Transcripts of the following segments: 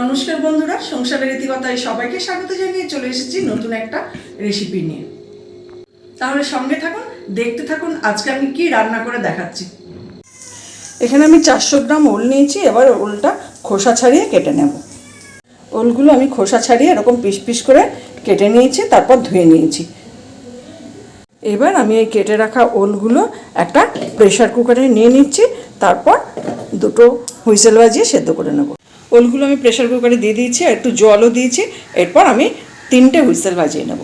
নমস্কার বন্ধুরা, সংসারের রীতিকথায় সবাইকে স্বাগত জানিয়ে চলে এসেছি নতুন একটা রেসিপি নিয়ে। তাহলে সঙ্গে থাকুন, দেখতে থাকুন, আজকে আমি কি রান্না করে দেখাচ্ছি। এখানে আমি চারশো গ্রাম ওল নিয়েছি, এবার ওলটা খোসা ছাড়িয়ে কেটে নেব। ওলগুলো আমি খোসা ছাড়িয়ে এরকম পিস পিস করে কেটে নিয়েছি, তারপর ধুয়ে নিয়েছি। এবার আমি এই কেটে রাখা ওলগুলো একটা প্রেশার কুকারে নিয়ে নিচ্ছি, তারপর দুটো হুইসেল বাজিয়ে সেদ্ধ করে নেব। ওলগুলো আমি প্রেশার কুকারে দিয়ে দিয়েছি, আর একটু জলও দিয়েছি। এরপর আমি তিনটে হুইসেল বাজিয়ে নেব।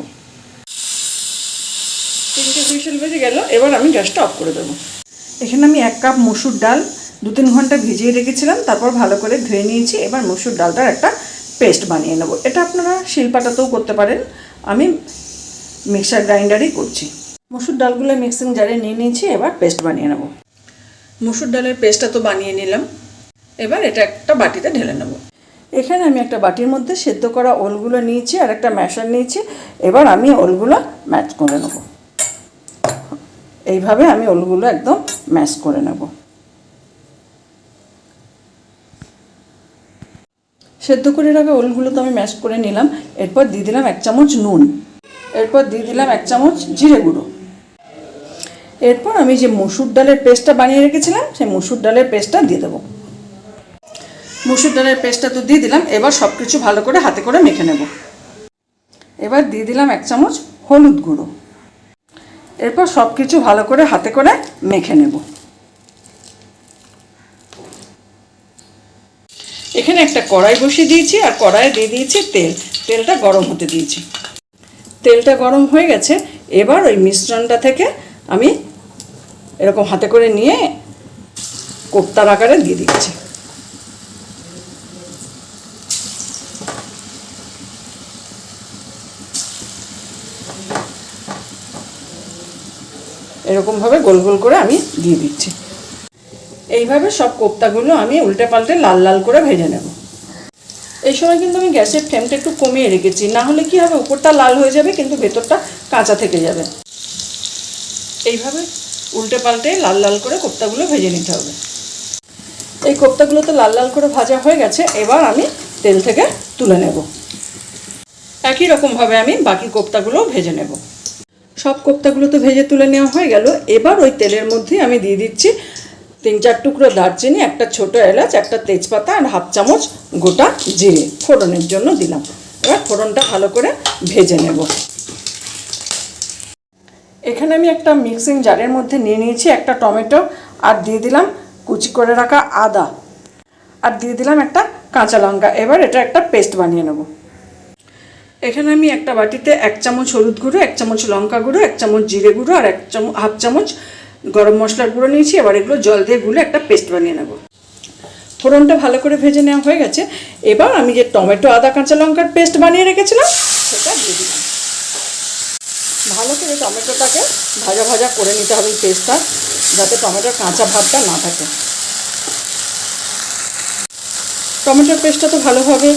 তিনটে হুইসেল বেজে গেল, এবার আমি গ্যাসটা অফ করে দেবো। এখানে আমি এক কাপ মসুর ডাল দু তিন ঘণ্টা ভিজিয়ে রেখেছিলাম, তারপর ভালো করে ধুয়ে নিয়েছি, এবার মসুর ডালটার একটা পেস্ট বানিয়ে নেব। এটা আপনারা শিলপাটাতেও করতে পারেন। আমি মিক্সার গ্রাইন্ডারেই করছি। মসুর ডালগুলো মিক্সিং জারে নিয়ে নিয়েছি, এবার পেস্ট বানিয়ে নেব। মসুর ডালের পেস্টটা তো বানিয়ে নিলাম। এবার এটা একটা বাটিতে ঢেলে নেব। এখানে আমি একটা বাটির মধ্যে সেদ্ধ করা ওলগুলো নিয়েছি আর একটা ম্যাশার নিয়েছি। এবার আমি ওলগুলো ম্যাচ করে নেব। এইভাবে আমি ওলগুলো একদম ম্যাশ করে নেব। সেদ্ধ করে রাখা ওলগুলো তো আমি ম্যাশ করে নিলাম। এরপর দিয়ে দিলাম এক চামচ নুন। এরপর দিয়ে দিলাম এক চামচ জিরে গুঁড়ো। এরপর আমি যে মসুর ডালের পেস্টটা বানিয়ে রেখেছিলাম, সেই মসুর ডালের পেস্টটা দিয়ে দেবো। মসুর ডালের পেস্টটা তো দিয়ে দিলাম, এবার সব কিছু ভালো করে হাতে করে মেখে নেব। এবার দিয়ে দিলাম এক চামচ হলুদ গুঁড়ো। এরপর সব কিছু ভালো করে হাতে করে মেখে নেব। এখানে একটা কড়াই বসিয়ে দিয়েছি, আর কড়াইয়ে দিয়ে দিয়েছি তেল। তেলটা গরম হতে দিয়েছি। তেলটা গরম হয়ে গেছে, এবার ওই মিশ্রণটা থেকে আমি এরকম হাতে করে নিয়ে কোপ্তার আকারে দিয়ে দিচ্ছি। এরকমভাবে গোল গোল করে আমি দিয়ে দিচ্ছি। এইভাবে সব কোপ্তাগুলো আমি উল্টে পাল্টে লাল লাল করে ভেজে নেব। এই সময় কিন্তু আমি গ্যাসের ফ্লেমটা একটু কমিয়ে রেখেছি। না হলে কি হবে? উপরটা লাল হয়ে যাবে, কিন্তু ভেতরটা কাঁচা থেকে যাবে। এইভাবে উল্টে পাল্টে লাল লাল করে কোপ্তাগুলো ভেজে নিতে হবে। এই কোপ্তাগুলো তো লাল লাল করে ভাজা হয়ে গেছে। এবার আমি তেল থেকে তুলে নেব। একই রকমভাবে আমি বাকি কোপ্তাগুলো ভেজে নেব। সব কোপ্তাগুলো তো ভেজে তুলে নেওয়া হয়ে গেল। এবার ওই তেলের মধ্যে আমি দিয়ে দিচ্ছি তিন চার টুকরো দারচিনি, একটা ছোট এলাচ, একটা তেজপাতা আর হাফ চামচ গোটা জিরে ফোড়নের জন্য দিলাম। এবার ফোড়নটা ভালো করে ভেজে নেব। এখানে আমি একটা মিক্সিং জারের মধ্যে নিয়ে নিয়েছি একটা টমেটো আর দিয়ে দিলাম কুচি করে রাখা আদা। আর দিয়ে দিলাম একটা কাঁচা লঙ্কা। এবার এটা একটা পেস্ট বানিয়ে নেব। এখানে আমি একটা বাটিতে এক চামচ হলুদ গুঁড়ো, এক চামচ লঙ্কা গুঁড়ো, এক চামচ জিরে গুঁড়ো আর এক চামচ, হাফ চামচ গরম মশলার গুঁড়ো নিয়েছি। এবার এগুলো জল দিয়ে গুলে একটা পেস্ট বানিয়ে নেব। ফোড়নটা ভালো করে ভেজে নেওয়া হয়ে গেছে। এবার আমি যে টমেটো, আদা, কাঁচা লঙ্কার পেস্ট বানিয়ে রেখেছিলাম, সেটা দিয়ে দিলাম। ভালো করে টমেটোটাকে ভাজা ভাজা করে নিতে হবে পেস্টটা, যাতে টমেটোর কাঁচা ভাবটা না থাকে। টমেটোর পেস্টটা তো ভালোভাবে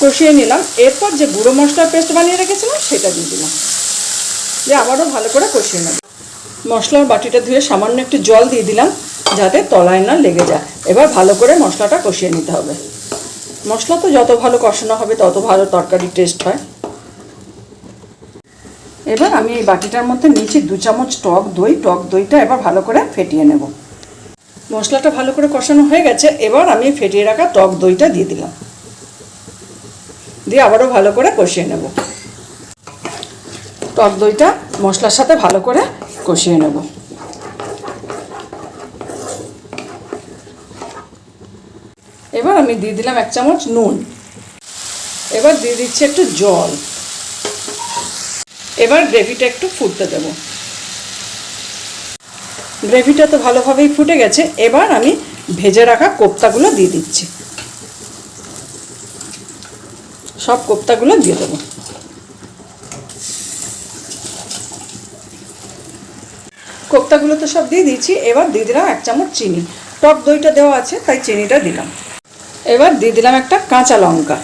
কষিয়ে নিলাম। এরপর যে গুঁড়ো মশলার পেস্ট বানিয়ে রেখেছিলাম, সেটা দিয়ে দিলাম। দিয়ে আবারও ভালো করে কষিয়ে নেব। মশলার বাটিটা ধুয়ে সামান্য একটু জল দিয়ে দিলাম, যাতে তলায় না লেগে যায়। এবার ভালো করে মশলাটা কষিয়ে নিতে হবে। মশলা তো যত ভালো কষানো হবে, তত ভালো তরকারি টেস্ট হয়। এবার আমি এই বাটিটার মধ্যে নিচে দু চামচ টক দই। টক দইটা এবার ভালো করে ফেটিয়ে নেব। মশলাটা ভালো করে কষানো হয়ে গেছে, এবার আমি ফেটিয়ে রাখা টক দইটা দিয়ে দিলাম। দিয়ে আবারও ভালো করে কষিয়ে নেব। টক দইটা মশলার সাথে ভালো করে কষিয়ে নেব। এবার আমি দিয়ে দিলাম এক চামচ নুন। এবার দিয়ে দিচ্ছি একটু জল। এবার গ্রেভিটা একটু ফুটতে দেব। গ্রেভিটা তো ভালোভাবেই ফুটে গেছে। এবার আমি ভেজে রাখা কোপ্তাগুলো দিয়ে দিচ্ছি। সব কোপ্তাগুলো দিয়ে দেবো। কোপ্তাগুলো তো সব দিয়ে দিয়েছি। এবার দিয়ে দিলাম এক চামচ চিনি। টক দইটা দেওয়া আছে, তাই চিনিটা দিলাম। এবার দিয়ে দিলাম একটা কাঁচা লঙ্কা।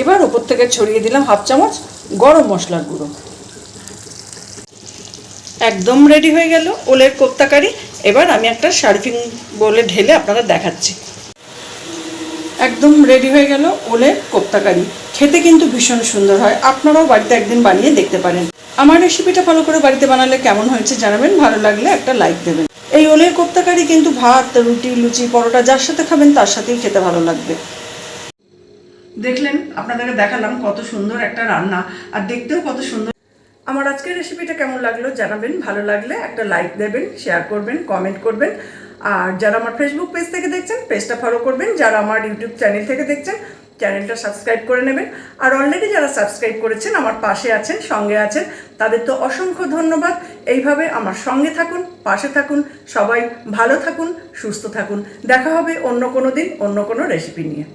এবার উপর থেকে ছড়িয়ে দিলাম হাফ চামচ গরম মশলার গুঁড়ো। একদম রেডি হয়ে গেল ওলের কোপ্তাকারি। এবার আমি একটা সার্ভিং বলে ঢেলে আপনাদের দেখাচ্ছি। একদম রেডি হয়ে গেল ওলের কোপ্তাকারি। খেতে কিন্তু ভীষণ সুন্দর হয়। আপনারাও বাড়িতে একদিন বানিয়ে দেখতে পারেন। আমার রেসিপিটা ফলো করে বাড়িতে বানালে কেমন হয়েছে জানাবেন। ভালো লাগলে একটা লাইক দেবেন। এই ওলের কোপ্তাকারি কিন্তু ভাত, রুটি, লুচি, পরোটা যার সাথে খাবেন তার সাথেই খেতে ভালো লাগবে। দেখলেন, আপনাদেরকে দেখালাম কত সুন্দর একটা রান্না। আর দেখতেও কত সুন্দর আমার আজকের রেসিপিটা কেমন লাগল জানাবেন, ভালো লাগলে একটা লাইক দেবেন শেয়ার করবেন কমেন্ট করবেন। আর যারা আমার ফেসবুক পেজ থেকে দেখছেন পেজটা ফলো করবেন। যারা আমার ইউটিউব চ্যানেল থেকে দেখছেন চ্যানেলটা সাবস্ক্রাইব করে নেবেন। আর অলরেডি যারা সাবস্ক্রাইব করেছেন, আমার পাশে আছেন, সঙ্গে আছেন, তাদের তো অসংখ্য ধন্যবাদ। এইভাবে আমার সঙ্গে থাকুন, পাশে থাকুন, সবাই ভালো থাকুন, সুস্থ থাকুন। দেখা হবে অন্য কোনো দিন, অন্য কোনো রেসিপি নিয়ে।